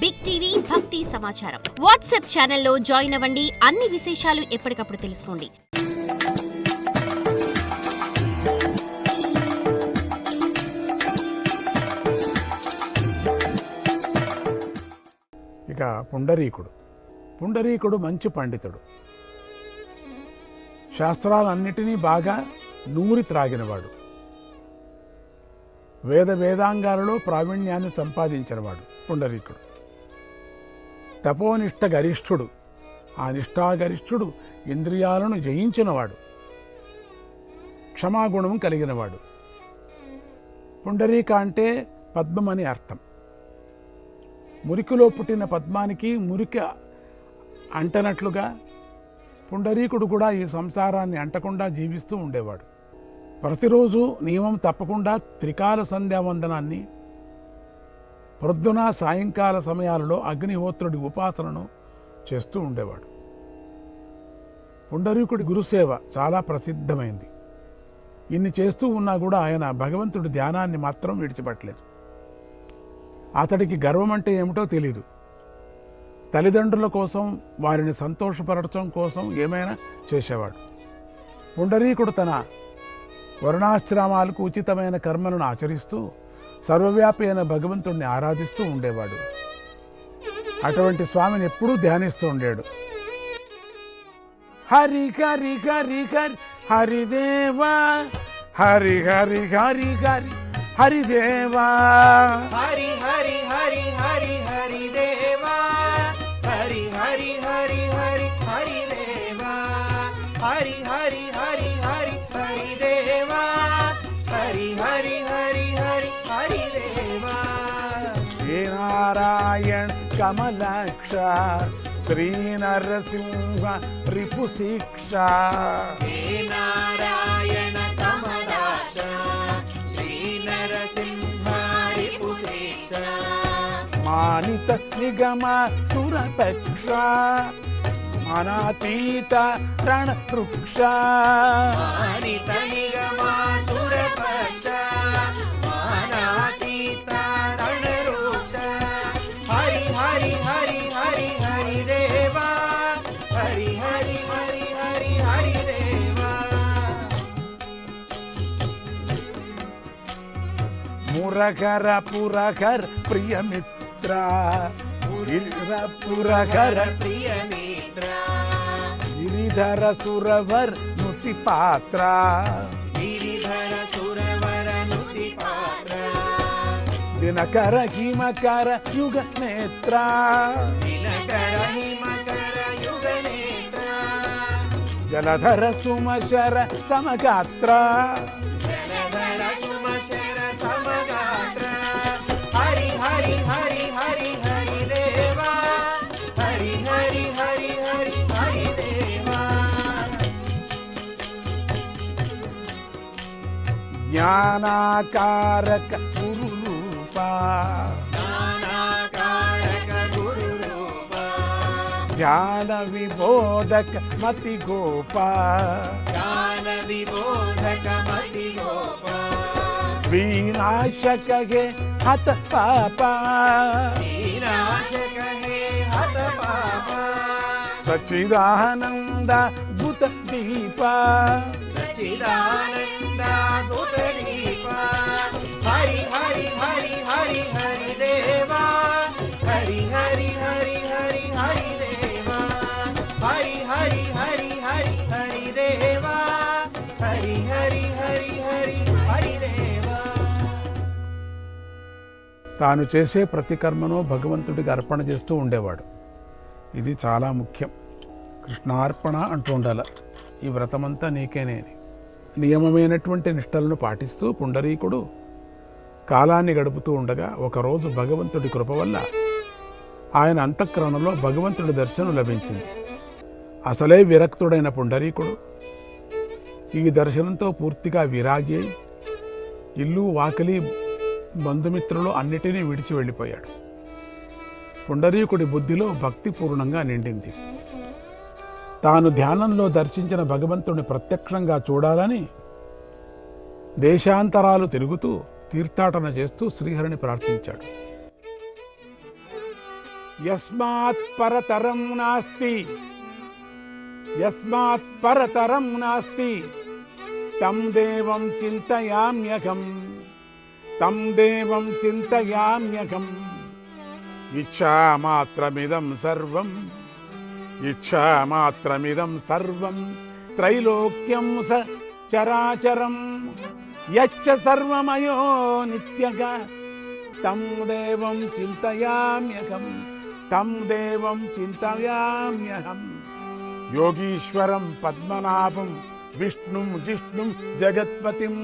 Big TV భక్తి సమాచారం WhatsApp ఛానల్లో జాయిన్ అవ్వండి. అన్ని విశేషాలు ఎప్పటికప్పుడు తెలుసుకోండి. ఇక పుండరీకుడు. పుండరీకుడు మంచి పండితుడు. శాస్త్రాలన్నిటినీ బాగా నూరి త్రాగినవాడు. వేద వేదాంగాలలో ప్రావీణ్యాన్ని సంపాదించినవాడు పుండరీకుడు. తపోనిష్ట గరిష్ఠుడు ఆ నిష్ఠాగరిష్ఠుడు ఇంద్రియాలను జయించినవాడు. క్షమాగుణం కలిగినవాడు. పుండరీక అంటే పద్మం అని అర్థం. మురికిలో పుట్టిన పద్మానికి మురికి అంటనట్లుగా పుండరీకుడు కూడా ఈ సంసారాన్ని అంటకుండా జీవిస్తూ ఉండేవాడు. ప్రతిరోజు నియమం తప్పకుండా త్రికాల సంధ్యావందనాన్ని ప్రొద్దున సాయంకాల సమయాలలో అగ్నిహోత్రుడి ఉపాసనను చేస్తూ ఉండేవాడు. పుండరీకుడి గురుసేవ చాలా ప్రసిద్ధమైంది. ఇన్ని చేస్తూ ఉన్నా కూడా ఆయన భగవంతుడి ధ్యానాన్ని మాత్రం విడిచిపెట్టలేదు. అతడికి గర్వం అంటే ఏమిటో తెలియదు తల్లిదండ్రుల కోసం వారిని సంతోషపరచడం కోసం ఏమైనా చేసేవాడు. పుండరీకుడు తన వర్ణాశ్రమాలకు ఉచితమైన కర్మలను ఆచరిస్తూ సర్వవ్యాపి అయిన భగవంతుణ్ణి ఆరాధిస్తూ ఉండేవాడు. అటువంటి స్వామిని ఎప్పుడూ ధ్యానిస్తూ ఉండేడు. హరి హరి హరి హరి హరిదేవా హరి హరి హరి హరి హరిదేవా హరి హరి హరి హరి హరి శ్రీనారాయణ కమలాక్ష శ్రీ నరసింహ రిపుశిక్ష నారాయణ కమలాక్ష శ్రీ మానిత నిగమ సురపక్ష అనాతీత రణ వృక్ష మానిత నిగమాసురపక్ష మానాతీత முரகர புரகர் பிரியமித்ரா புரகர பிரியமித்ரா गिरिधर सुरवर नुति पात्रा। गिरिधर सुरवर नुति पात्रा। दिनकर हिमकर युग नेत्रा। दिनकर हिमकर युग नेत्रा। जलधर सुमशर समगात्रा। ಜ್ಞಾನಾಕಾರಕ ಗುರುರೂಪ. ಜ್ಞಾನ ವಿಬೋಧಕ ಮತಿ ಗೋಪ ಜ್ಞಾನ ವಿಬೋಧಕ ಮತಿ ಗೋಪ ವಿನಾಶಕಗೆ ಹತ ಪಾಪ. ವಿನಾಶಕಗೆ ಹತ ಪಾಪ. ಸಚಿದಾನಂದ ಭೂತ ದೀಪ. ಸಚಿದಾನಂದ తాను చేసే ప్రతి కర్మను భగవంతుడికి అర్పణ చేస్తూ ఉండేవాడు ఇది చాలా ముఖ్యం కృష్ణార్పణ అంటూ ఉండాల ఈ వ్రతమంతా నీకేనేని నియమమైనటువంటి నిష్టలను పాటిస్తూ పుండరీకుడు కాలాన్ని గడుపుతూ ఉండగా ఒకరోజు భగవంతుడి కృప వల్ల ఆయన అంతఃకరణలో భగవంతుడి దర్శనం లభించింది. అసలే విరక్తుడైన పుండరీకుడు ఈ దర్శనంతో పూర్తిగా విరాగి అయి ఇల్లు వాకిలి బంధుమిత్రులు అన్నిటినీ విడిచి వెళ్ళిపోయాడు. పుండరీకుడి బుద్ధిలో భక్తి పూర్ణంగా నిండింది. తాను ధ్యానంలో దర్శించిన భగవంతుని ప్రత్యక్షంగా చూడాలని దేశాంతరాలు తిరుగుతూ తీర్థాటన చేస్తూ శ్రీహరిని ప్రార్థించాడు. యస్మాత్ పరతరం నాస్తి. యస్మాత్ పరతరం నాస్తి. తం దేవం చింతయామ్యకం. తం దేవం చింతయామ్యకం. ఇచ్ఛామాత్రమిదం సర్వం ఇచ్చామాత్రమిదం సర్వం త్రైలోక్యం స చరాచరం యచ్చ సర్వమయో నిత్యగా. తం దేవం చింతయామ్యకం తం దేవం చింతయామ్యహం. యోగీశ్వరం పద్మనాభం విష్ణుం జిష్ణుం జగత్పతిం.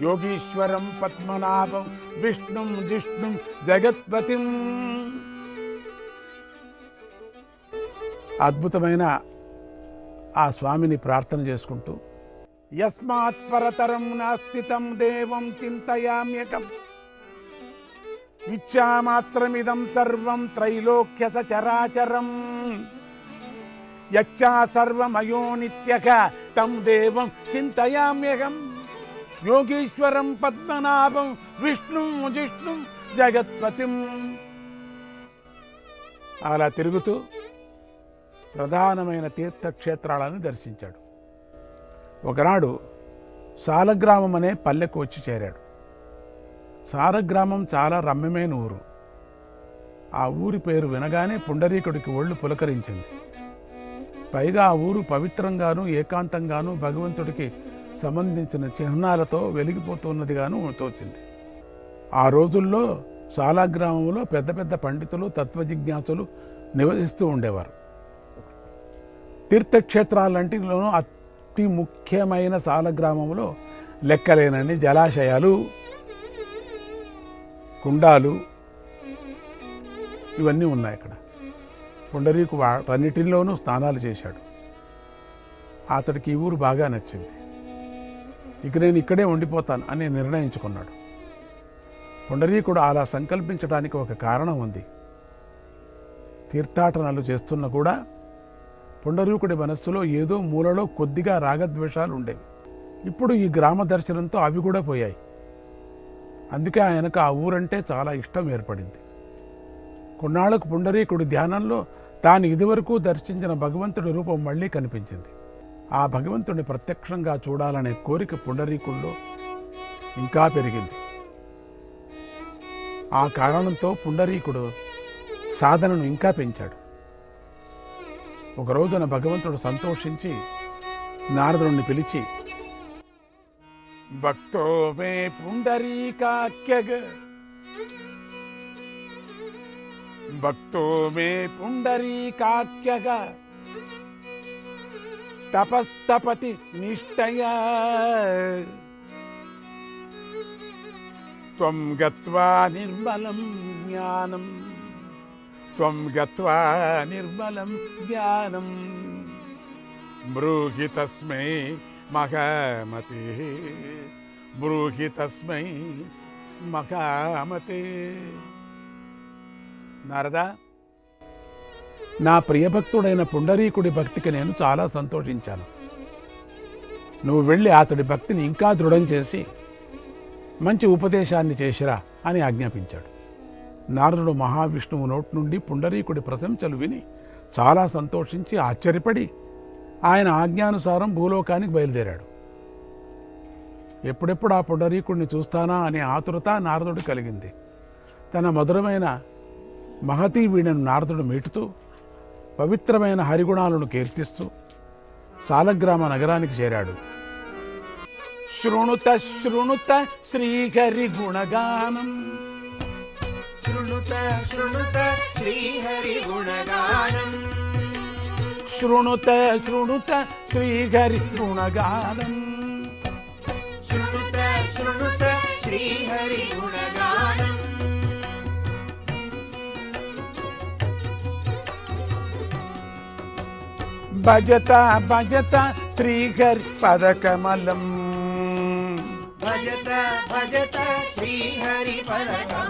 యోగీశ్వరం పద్మనాభం విష్ణుం జిష్ణుం జగత్పతిం. అద్భుతమైన ఆ స్వామిని ప్రార్థన చేసుకుంటూ యస్మాత్ పరతరం నాస్తితం దేవం చింతయామ్యకం. ఇచ్చామాత్రమిదం సర్వం త్రైలోక్య సచరాచరం. యచ్చా సర్వమయో నిత్యక తం దేవం చింతయామ్యహం యోగీశ్వరం పద్మనాభం విష్ణు జిష్ణు జగత్పతిం. అలా తిరుగుతూ ప్రధానమైన తీర్థక్షేత్రాలను దర్శించాడు. ఒకనాడు సాలగ్రామం అనే పల్లెకు వచ్చి చేరాడు. సాలగ్రామం చాలా రమ్యమైన ఊరు. ఆ ఊరి పేరు వినగానే పుండరీకుడికి ఒళ్ళు పులకరించింది. పైగా ఆ ఊరు పవిత్రంగాను ఏకాంతంగాను భగవంతుడికి సంబంధించిన చిహ్నాలతో వెలిగిపోతున్నదిగాను తోచింది. ఆ రోజుల్లో సాలాగ్రామంలో పెద్ద పెద్ద పండితులు తత్వజిజ్ఞాసులు నివసిస్తూ ఉండేవారు. తీర్థక్షేత్రాలంటిలోనూ అతి ముఖ్యమైన సాలగ్రామంలో లెక్కలేనన్ని జలాశయాలు కుండాలు ఇవన్నీ ఉన్నాయి అక్కడ. పుండరీకు వాటన్నిటిలోనూ స్నానాలు చేశాడు. అతడికి ఈ ఊరు బాగా నచ్చింది. ఇక నేను ఇక్కడే ఉండిపోతాను అని నిర్ణయించుకున్నాడు. పుండరీకుడు అలా సంకల్పించడానికి ఒక కారణం ఉంది. తీర్థాటనలు చేస్తున్న కూడా పుండరీకుడి మనస్సులో ఏదో మూలలో కొద్దిగా రాగద్వేషాలు ఉండేవి. ఇప్పుడు ఈ గ్రామ దర్శనంతో అవి కూడా పోయాయి. అందుకే ఆయనకు ఆ ఊరంటే చాలా ఇష్టం ఏర్పడింది. కొన్నాళ్ళకు పుండరీకుడి ధ్యానంలో తాను ఇదివరకు దర్శించిన భగవంతుడి రూపం మళ్ళీ కనిపించింది. ఆ భగవంతుడిని ప్రత్యక్షంగా చూడాలనే కోరిక పుండరీకుల్లో ఇంకా పెరిగింది. ఆ కారణంతో పుండరీకుడు సాధనను ఇంకా పెంచాడు. ఒక రోజున భగవంతుడు సంతోషించి నారదుడిని పిలిచి భక్తో మే పుండరీకాఖ్యగ. భక్తో మే పుండరీకాఖ్యగ తపస్తపతి నిష్టయా త్వం గత్వా నిర్మలం జ్ఞానం త్వం గత్వా నిర్మలం జ్ఞానం. బ్రూహి తస్మై మహామతి. బ్రూహి తస్మై మహామతి. నారదా నా ప్రియభక్తుడైన పుండరీకుడి భక్తికి నేను చాలా సంతోషించాను. నువ్వు వెళ్ళి అతడి భక్తిని ఇంకా దృఢం చేసి మంచి ఉపదేశాన్ని చేసిరా అని ఆజ్ఞాపించాడు. నారదుడు మహావిష్ణువు నోటి నుండి పుండరీకుడి ప్రశంసలు విని చాలా సంతోషించి ఆశ్చర్యపడి ఆయన ఆజ్ఞానుసారం భూలోకానికి బయలుదేరాడు. ఎప్పుడెప్పుడు ఆ పుండరీకుడిని చూస్తానా అనే ఆతురత నారదుడు కలిగింది. తన మధురమైన మహతీ వీణను నారదుడు మీటుతూ పవిత్రమైన హరిగుణాలను కీర్తిస్తూ సాలగ్రామ నగరానికి చేరాడు. శృణుత శృణుత శ్రీహరి గుణగానం శృణుత శృణుత శ్రీహరిగుణగానం శృణుత శృణుత శ్రీహరి గుణగానం. శృణుత శృణుత శ్రీహరిగుణగానం భజత భజత శ్రీహరి పదకమలం. భజత భజత శ్రీహరి పరకమలం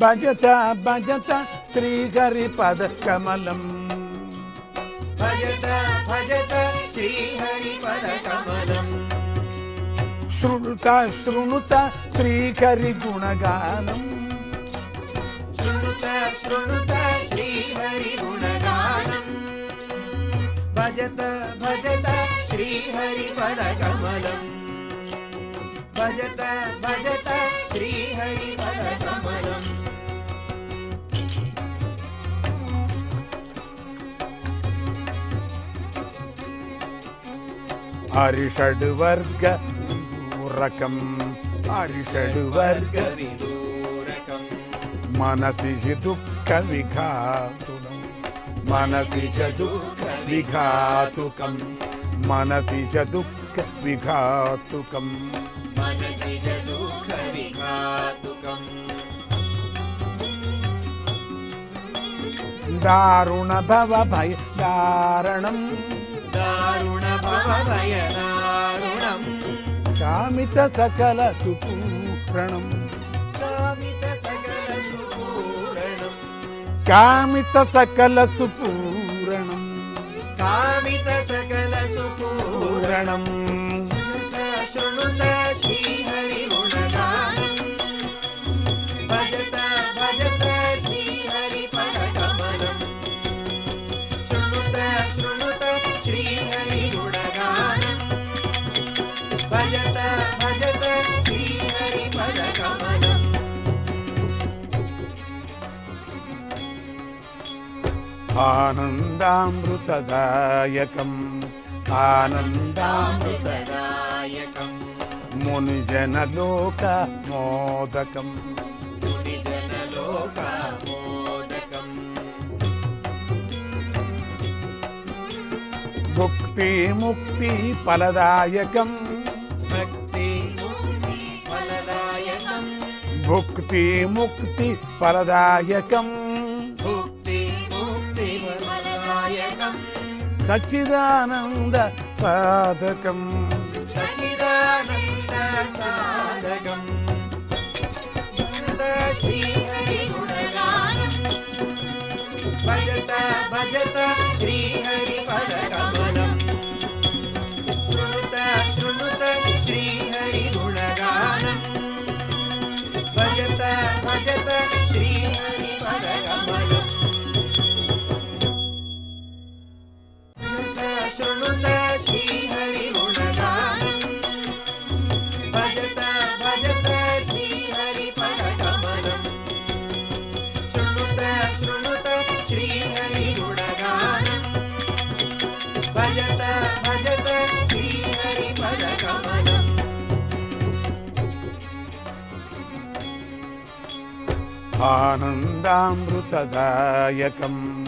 భజత భజత శ్రీహరి పదకమలం. భజత భజత శ్రీహరి పరకమలం శృణుత శృణుత శ్రీహరి గుణగానం. శృణుత శృణుత శ్రీహరిగుణగానం భజత భజత శ్రీహరిపదకమలం భజత భజత శ్రీహరిపదకమలం అరిషడ్ వర్గ విదూరకం అరిషడ్ వర్గ విదూరకం మనసి దుఃఖ విఘాతుకం మనసి దుఃఖ విఘాతుకం మనసి దుఃఖ విఘాతుకం మనసి దుఃఖ విఘాతుకం దారుణ భవ భయ దారణం దారుణ కామిత సకల సుపూరణం. కామిత సకల సుపూరణం. కామిత సకల సుపూరణం. కామిత సకల సుపూరణం. ఆనందామృతదాయకం. ఆనందామృత అమృతదాయకం మునిజనలోక మోదకం. భుక్తి ముక్తి ఫలదాయకం. భక్తి ముక్తి ఫలదాయకం. భుక్తి ముక్తి ఫలదాయకం. సచ్చిదానంద సాధకం. సచిదానంద సాధకం. భజత భజత భజత ఆనందామృతదాయకం.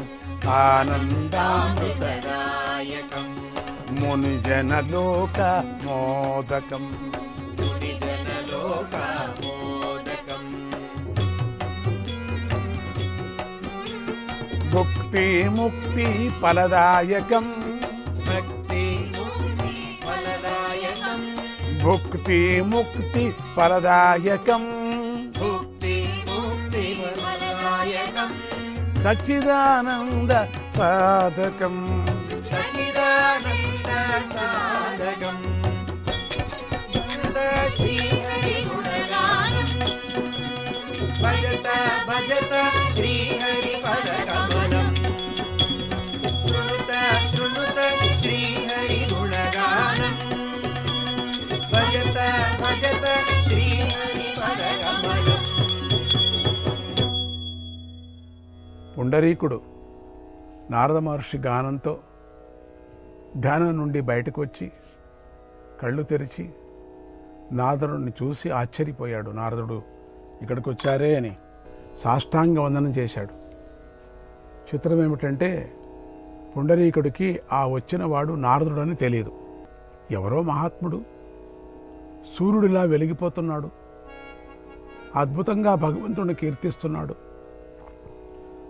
ఆనందామృత అమృతదాయకం మునిజనలోక మోదకం. మునిజనలోకమోదకం భుక్తి ముక్తి ఫలదాయకం. భక్తి ఫలదాయకం. భుక్తి ముక్తి ఫలదాయకం. సచ్చిదానంద సాధకం సచిదానంద సాధకం భజత శ్రీహరి గుణగానం పుండరీకుడు నారద మహర్షి గానంతో ధ్యానం నుండి బయటకు వచ్చి కళ్ళు తెరిచి నారదుడిని చూసి ఆశ్చర్యపోయాడు. నారదుడు ఇక్కడికి వచ్చారే అని సాష్టాంగ వందనం చేశాడు. చిత్రం ఏమిటంటే పుండరీకుడికి ఆ వచ్చిన వాడు నారదుడని తెలియదు. ఎవరో మహాత్ముడు సూర్యుడిలా వెలిగిపోతున్నాడు. అద్భుతంగా భగవంతుడిని కీర్తిస్తున్నాడు.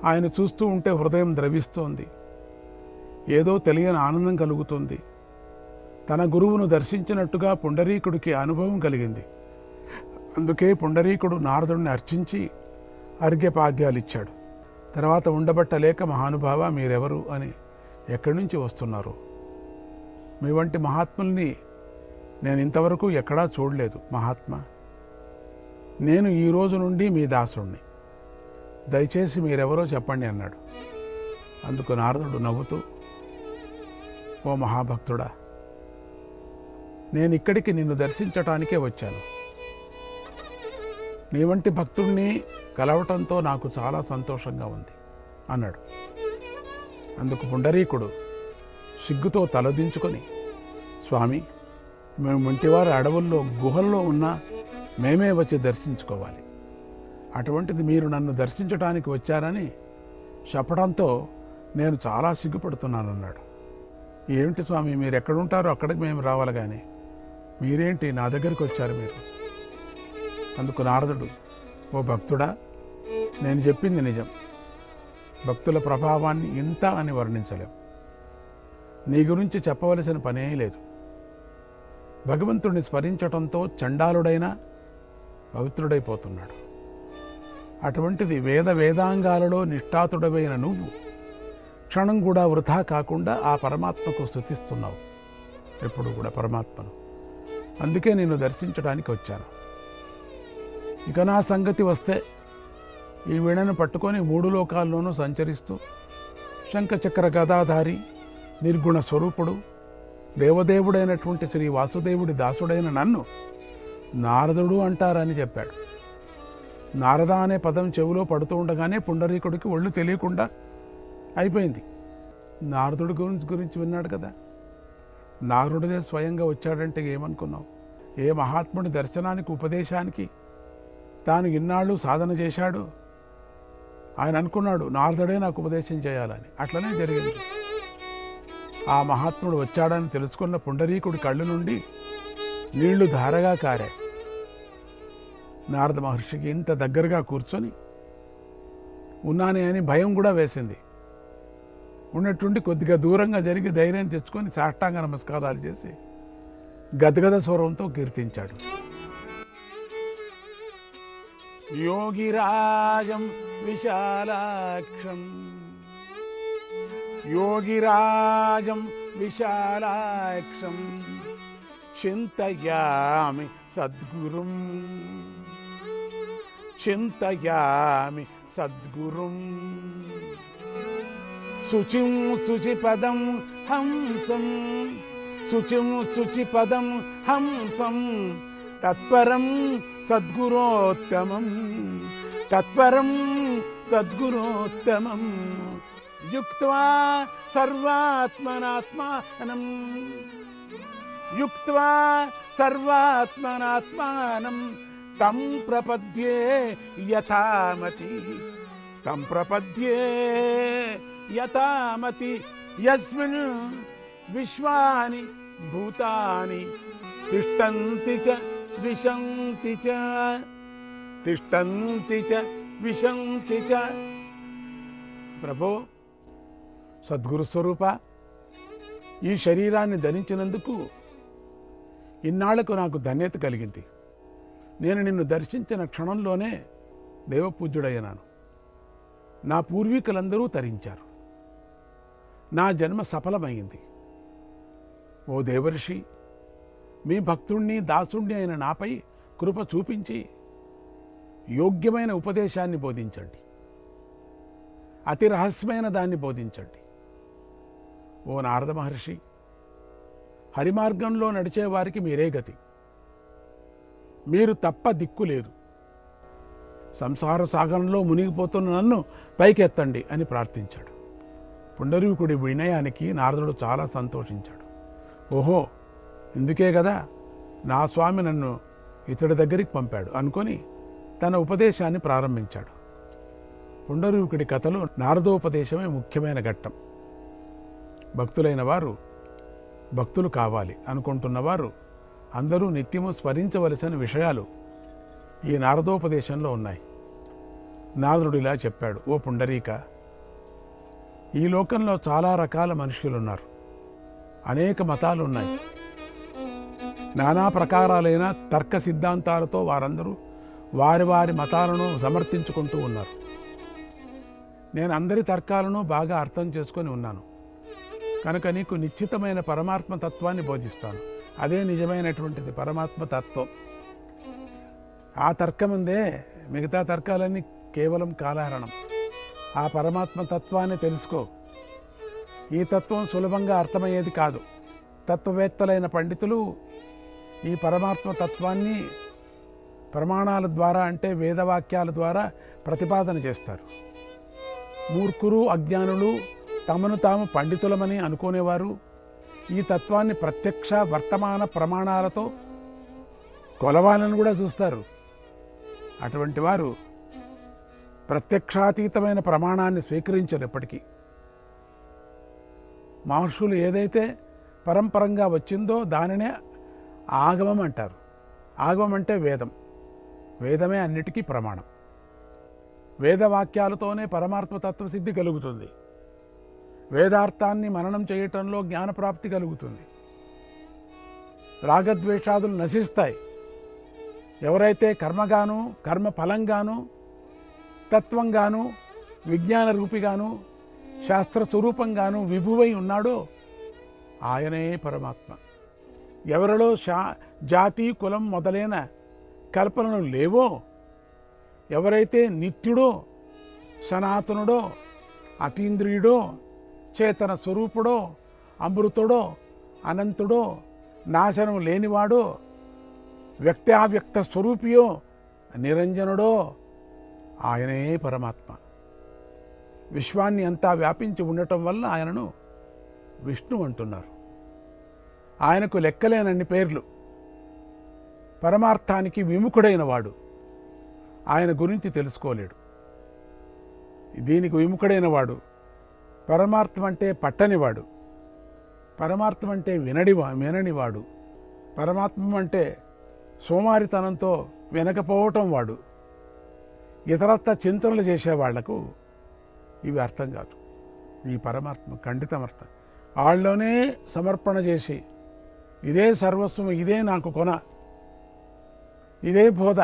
ఆయన చూస్తూ ఉంటే హృదయం ద్రవిస్తోంది. ఏదో తెలియని ఆనందం కలుగుతుంది. తన గురువును దర్శించినట్టుగా పుండరీకుడికి అనుభవం కలిగింది. అందుకే పుండరీకుడు నారదుడిని అర్చించి అర్ఘ్యపాద్యాలు ఇచ్చాడు తర్వాత ఉండబట్టలేక మహానుభావ మీరెవరు అని ఎక్కడి నుంచి వస్తున్నారు? మీ వంటి మహాత్ముల్ని నేను ఇంతవరకు ఎక్కడా చూడలేదు మహాత్మా. నేను ఈ రోజు నుండి మీ దాసుణ్ణి. దయచేసి మీరెవరో చెప్పండి అన్నాడు. అందుకు నారదుడు నవ్వుతూ ఓ మహాభక్తుడా నేను ఇక్కడికి నిన్ను దర్శించటానికే వచ్చాను. నీ వంటి భక్తుడిని కలవటంతో నాకు చాలా సంతోషంగా ఉంది అన్నాడు. అందుకు పుండరీకుడు సిగ్గుతో తలదించుకొని స్వామి మేము ఇంటివారు అడవుల్లో గుహల్లో ఉన్నా మేమే వచ్చి దర్శించుకోవాలి. అటువంటిది మీరు నన్ను దర్శించడానికి వచ్చారని చెప్పడంతో నేను చాలా సిగ్గుపడుతున్నానన్నాడు. ఏమిటి స్వామి మీరు ఎక్కడుంటారో అక్కడికి మేము రావాలి కానీ మీరేంటి నా దగ్గరికి వచ్చారు మీరు? అందుకు నారదుడు ఓ భక్తుడా నేను చెప్పింది నిజం. భక్తుల ప్రభావాన్ని ఇంత అని వర్ణించలేం. నీ గురించి చెప్పవలసిన పనే లేదు. భగవంతుడిని స్మరించటంతో చండాలుడైనా పవిత్రుడైపోతున్నాడు. అటువంటిది వేద వేదాంగాలలో నిష్ఠాతుడవైన నువ్వు. క్షణం కూడా వృధా కాకుండా ఆ పరమాత్మకు స్థుతిస్తున్నావు ఎప్పుడు కూడా పరమాత్మను. అందుకే నేను దర్శించడానికి వచ్చాను. ఇక నా సంగతి వస్తే ఈ వీణను పట్టుకొని మూడు లోకాల్లోనూ సంచరిస్తూ శంఖచక్ర గదాధారి నిర్గుణ స్వరూపుడు దేవదేవుడైనటువంటి శ్రీ వాసుదేవుడి దాసుడైన నన్ను నారదుడు అంటారని చెప్పాడు. నారద అనే పదం చెవిలో పడుతూ ఉండగానే పుండరీకుడికి ఒళ్ళు తెలియకుండా అయిపోయింది. నారదుడి గురించి గురించి విన్నాడు కదా. నారదుడే స్వయంగా వచ్చాడంటే ఏమనుకున్నావు? ఏ మహాత్ముడి దర్శనానికి ఉపదేశానికి తాను ఇన్నాళ్ళు సాధన చేశాడు? ఆయన అనుకున్నాడు నారదుడే నాకు ఉపదేశం చేయాలని. అట్లనే జరిగింది. ఆ మహాత్ముడు వచ్చాడని తెలుసుకున్న పుండరీకుడి కళ్ళు నుండి నీళ్ళు ధారగా కారాయి. నారద మహర్షికి ఇంత దగ్గరగా కూర్చొని ఉన్నానే అని భయం కూడా వేసింది. ఉన్నట్టుండి కొద్దిగా దూరంగా జరిగి ధైర్యం తెచ్చుకొని సాష్టాంగ నమస్కారాలు చేసి గదగద స్వరంతో కీర్తించాడు. యోగిరాజం విశాలాక్షం. యోగిరాజం విశాలాక్షం. చింతయామి సద్గురుం. చింతయామి సద్గురుం. శుచిం శుచిపదం హంసం. శుచిం శుచిపదం హంసం. తత్పరం సద్గురోత్తమం. తత్పరం సద్గురోత్తమం. యుక్వా సర్వాత్మనాత్మానం. యుక్వా సర్వాత్మనాత్మానం. తం ప్రపద్యే యథామతి. తం ప్రపద్యే యథామతి. యస్మిన్ విశ్వాని భూతాని తిష్టంతి చ విశంతి చ. తిష్టంతి చ విశంతి చ. ప్రభో సద్గురు స్వరూప ఈ శరీరాన్ని ధరించినందుకు ఇన్నాళ్ళకు నాకు ధన్యత కలిగింది. నేను నిన్ను దర్శించిన క్షణంలోనే దేవపూజ్యుడయ్యనాను. నా పూర్వీకులందరూ తరించారు. నా జన్మ సఫలమైంది. ఓ దేవర్షి మీ భక్తుణ్ణి దాసుణ్ణి అయిన నాపై కృప చూపించి యోగ్యమైన ఉపదేశాన్ని బోధించండి. అతి రహస్యమైన దాన్ని బోధించండి. ఓ నారద మహర్షి హరిమార్గంలో నడిచేవారికి మీరే గతి. మీరు తప్ప దిక్కులేరు సంసార సాగరంలో మునిగిపోతున్న నన్ను పైకెత్తండి అని ప్రార్థించాడు. పుండరీకుడి వినయానికి నారదుడు చాలా సంతోషించాడు. ఓహో ఇందుకే కదా నా స్వామి నన్ను ఇతడి దగ్గరికి పంపాడు అనుకొని తన ఉపదేశాన్ని ప్రారంభించాడు. పుండరీకుడి కథలో నారదోపదేశమే ముఖ్యమైన ఘట్టం. భక్తులైన వారు భక్తులు కావాలి అనుకుంటున్నవారు అందరూ నిత్యము స్మరించవలసిన విషయాలు ఈ నారదోపదేశంలో ఉన్నాయి. నారదుడు ఇలా చెప్పాడు ఓ పుండరీక ఈ లోకంలో చాలా రకాల మనుషులు ఉన్నారు అనేక మతాలు ఉన్నాయి నానా ప్రకారాలైన తర్క సిద్ధాంతాలతో వారందరూ వారి వారి మతాలను సమర్థించుకుంటూ ఉన్నారు. నేను అందరి తర్కాలను బాగా అర్థం చేసుకొని ఉన్నాను. కనుక నీకు నిశ్చితమైన పరమాత్మ తత్వాన్ని బోధిస్తాను. అదే నిజమైనటువంటిది పరమాత్మ తత్వం. ఆ తర్కముందే మిగతా తర్కాలన్నీ కేవలం కాలహరణం. ఆ పరమాత్మ తత్వాన్ని తెలుసుకో. ఈ తత్వం సులభంగా అర్థమయ్యేది కాదు. తత్వవేత్తలైన పండితులు ఈ పరమాత్మ తత్వాన్ని ప్రమాణాల ద్వారా అంటే వేదవాక్యాల ద్వారా ప్రతిపాదన చేస్తారు. మూర్ఖులు అజ్ఞానులు తమను తాము పండితులమని అనుకునేవారు ఈ తత్వాన్ని ప్రత్యక్ష వర్తమాన ప్రమాణాలతో కొలవాలని కూడా చూస్తారు. అటువంటి వారు ప్రత్యక్షాతీతమైన ప్రమాణాన్ని స్వీకరించరు ఎప్పటికీ. మహర్షులు ఏదైతే పరంపరంగా వచ్చిందో దానినే ఆగమం అంటారు. ఆగమం అంటే వేదం. వేదమే అన్నిటికీ ప్రమాణం. వేదవాక్యాలతోనే పరమాత్మ తత్వసిద్ధి కలుగుతుంది. వేదార్థాన్ని మననం చేయటంలో జ్ఞానప్రాప్తి కలుగుతుంది. రాగద్వేషాదులు నశిస్తాయి. ఎవరైతే కర్మగాను కర్మ ఫలంగాను తత్వంగాను విజ్ఞాన రూపిగాను శాస్త్ర స్వరూపంగాను విభువై ఉన్నాడో ఆయనే పరమాత్మ. ఎవరిలో శా జాతి కులం మొదలైన కల్పనలు లేవో ఎవరైతే నిత్యుడో సనాతనుడో అతీంద్రియుడో చేతన స్వరూపుడో అమృతుడో అనంతుడో నాశనం లేనివాడో వ్యక్తావ్యక్త స్వరూపియో నిరంజనుడో ఆయనే పరమాత్మ. విశ్వాన్ని అంతా వ్యాపించి ఉండటం వల్ల ఆయనను విష్ణు అంటున్నారు. ఆయనకు లెక్కలేనన్ని పేర్లు. పరమార్థానికి విముఖుడైన వాడు. ఆయన గురించి తెలుసుకోలేడు. దీనికి విముఖుడైన వాడు పరమార్థం అంటే పట్టనివాడు. పరమార్థం అంటే వినడివా విననివాడు. పరమాత్మం అంటే సోమారితనంతో వెనకపోవటం వాడు. ఇతరత్త చింతనలు చేసేవాళ్ళకు ఇవి అర్థం కాదు. ఈ పరమాత్మ ఖండితమర్థం. వాళ్ళలోనే సమర్పణ చేసి ఇదే సర్వస్వం ఇదే నాకు కొన ఇదే బోధ.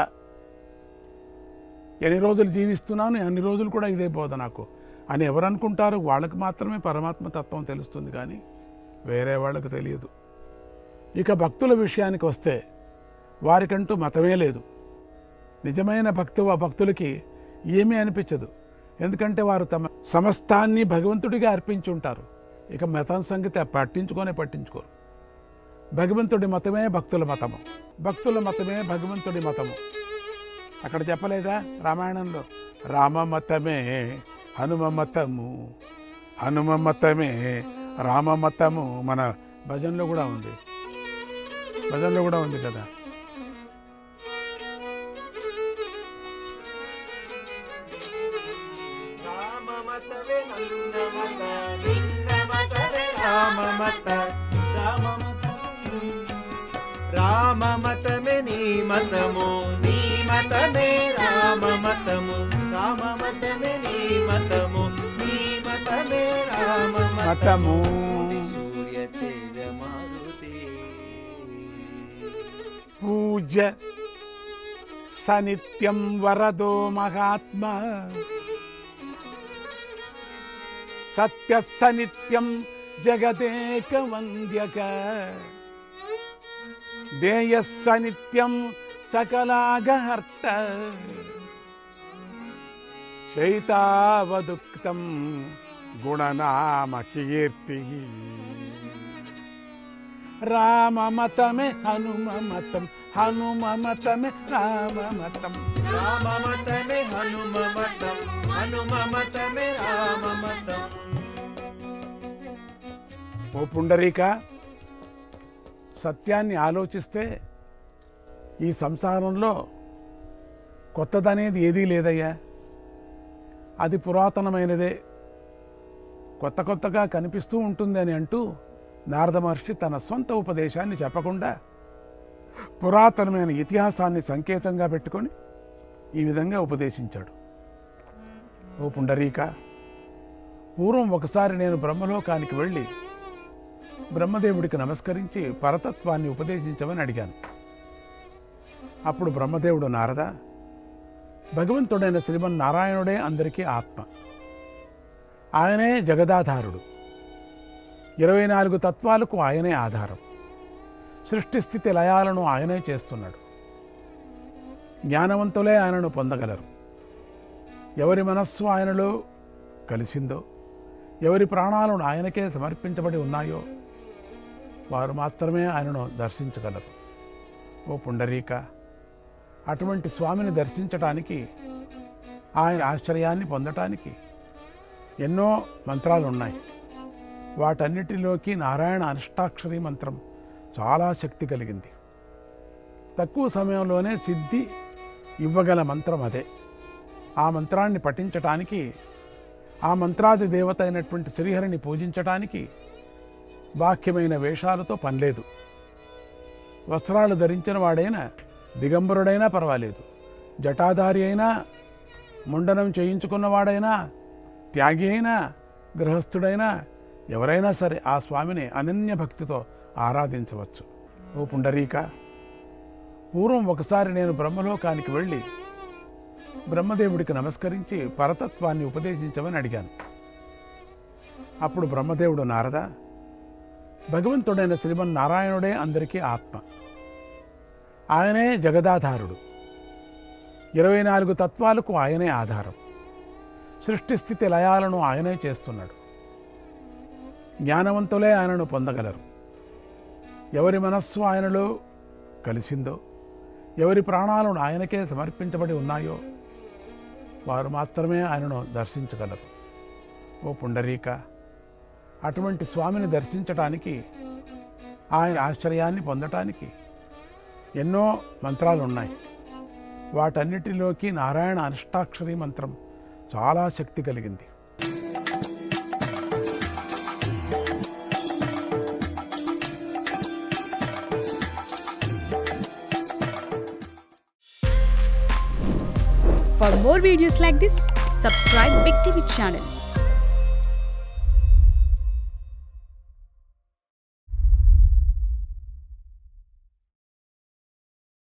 ఎన్ని రోజులు జీవిస్తున్నాను అన్ని రోజులు కూడా ఇదే బోధ నాకు. అని ఎవరు అనుకుంటారు వాళ్ళకి మాత్రమే పరమాత్మ తత్వం తెలుస్తుంది కానీ వేరే వాళ్ళకు తెలియదు. ఇక భక్తుల విషయానికి వస్తే వారికంటూ మతమే లేదు. నిజమైన భక్తు భక్తులకి ఏమీ అనిపించదు. ఎందుకంటే వారు తమ సమస్తాన్ని భగవంతుడిగా అర్పించి ఉంటారు ఇక మతం సంగతి పట్టించుకొనే పట్టించుకోరు. భగవంతుడి మతమే భక్తుల మతము. భక్తుల మతమే భగవంతుడి మతము. అక్కడ చెప్పలేదా రామాయణంలో? రామ మతమే హనుమ మతము హనుమ మతమే రామ మతము మన భజనలో కూడా ఉంది. భజనలో కూడా ఉంది కదా? రామ మతమే రామమత రామమతమే నీ మతము నీ మతమే రామమతము రామమతమే మతమే రామమతము మతము. సూర్య తేజ మారుతి పూజ్య సనిత్యం వరదో మహాత్మ. సత్య సనిత్యం జగదేక వంద్యక దేయ సనిత్యం సకలాగహర్త. చైతావదుక్తం గుణనామ కీర్తి రామమతమే హనుమ మతం హనుమ మతమే రామమతం. రామమతమే హనుమ మతం హనుమ మతమే రామమతం. ఓ పుండరీక సత్యాన్ని ఆలోచిస్తే ఈ సంసారంలో కొత్తదనేది ఏదీ లేదయ్యా. అది పురాతనమైనదే. కొత్త కొత్తగా కనిపిస్తూ ఉంటుంది అని అంటూ నారద మహర్షి తన సొంత ఉపదేశాన్ని చెప్పకుండా పురాతనమైన ఇతిహాసాన్ని సంకేతంగా పెట్టుకొని ఈ విధంగా ఉపదేశించాడు. ఓ పుండరీక పూర్వం ఒకసారి నేను బ్రహ్మలోకానికి వెళ్ళి బ్రహ్మదేవుడికి నమస్కరించి పరతత్వాన్ని ఉపదేశించమని అడిగాను. అప్పుడు బ్రహ్మదేవుడు నారద భగవంతుడైన శ్రీమన్నారాయణుడే అందరికీ ఆత్మ. ఆయనే జగదాధారుడు. ఇరవై నాలుగు తత్వాలకు ఆయనే ఆధారం. సృష్టి స్థితి లయాలను ఆయనే చేస్తున్నాడు. జ్ఞానవంతులే ఆయనను పొందగలరు. ఎవరి మనస్సు ఆయనలో కలిసిందో ఎవరి ప్రాణాలను ఆయనకే సమర్పించబడి ఉన్నాయో వారు మాత్రమే ఆయనను దర్శించగలరు. ఓ పుండరీక అటువంటి స్వామిని దర్శించటానికి ఆయన ఆశ్చర్యాన్ని పొందటానికి ఎన్నో మంత్రాలు ఉన్నాయి. వాటన్నిటిలోకి నారాయణ అష్టాక్షరి మంత్రం చాలా శక్తి కలిగింది. తక్కువ సమయంలోనే సిద్ధి ఇవ్వగల మంత్రం అదే. ఆ మంత్రాన్ని పఠించటానికి ఆ మంత్రాది దేవత అయినటువంటి శ్రీహరిని పూజించటానికి బాహ్యమైన వేషాలతో పనిలేదు వస్త్రాలు ధరించిన వాడైనా దిగంబరుడైనా పర్వాలేదు. జటాధారి అయినా ముండనం చేయించుకున్నవాడైనా త్యాగి అయినా గృహస్థుడైనా ఎవరైనా సరే ఆ స్వామిని అనన్య భక్తితో ఆరాధించవచ్చు. ఓ పుండరీక పూర్వం ఒకసారి నేను బ్రహ్మలోకానికి వెళ్ళి బ్రహ్మదేవుడికి నమస్కరించి పరతత్వాన్ని ఉపదేశించమని అడిగాను. అప్పుడు బ్రహ్మదేవుడు నారద భగవంతుడైన శ్రీమన్నారాయణుడే అందరికీ ఆత్మ. ఆయనే జగదాధారుడు. ఇరవై నాలుగు తత్వాలకు ఆయనే ఆధారం. సృష్టిస్థితి లయాలను ఆయనే చేస్తున్నాడు. జ్ఞానవంతులే ఆయనను పొందగలరు. ఎవరి మనస్సు ఆయనలో కలిసిందో ఎవరి ప్రాణాలను ఆయనకే సమర్పించబడి ఉన్నాయో వారు మాత్రమే ఆయనను దర్శించగలరు. ఓ పుండరీక అటువంటి స్వామిని దర్శించటానికి ఆయన ఆశ్చర్యాన్ని పొందటానికి ఎన్నో మంత్రాలు ఉన్నాయి వాటన్నిటిలోకి నారాయణ అనిష్టాక్షరి మంత్రం చాలా శక్తి కలిగింది For more videos like this, subscribe Big TV channel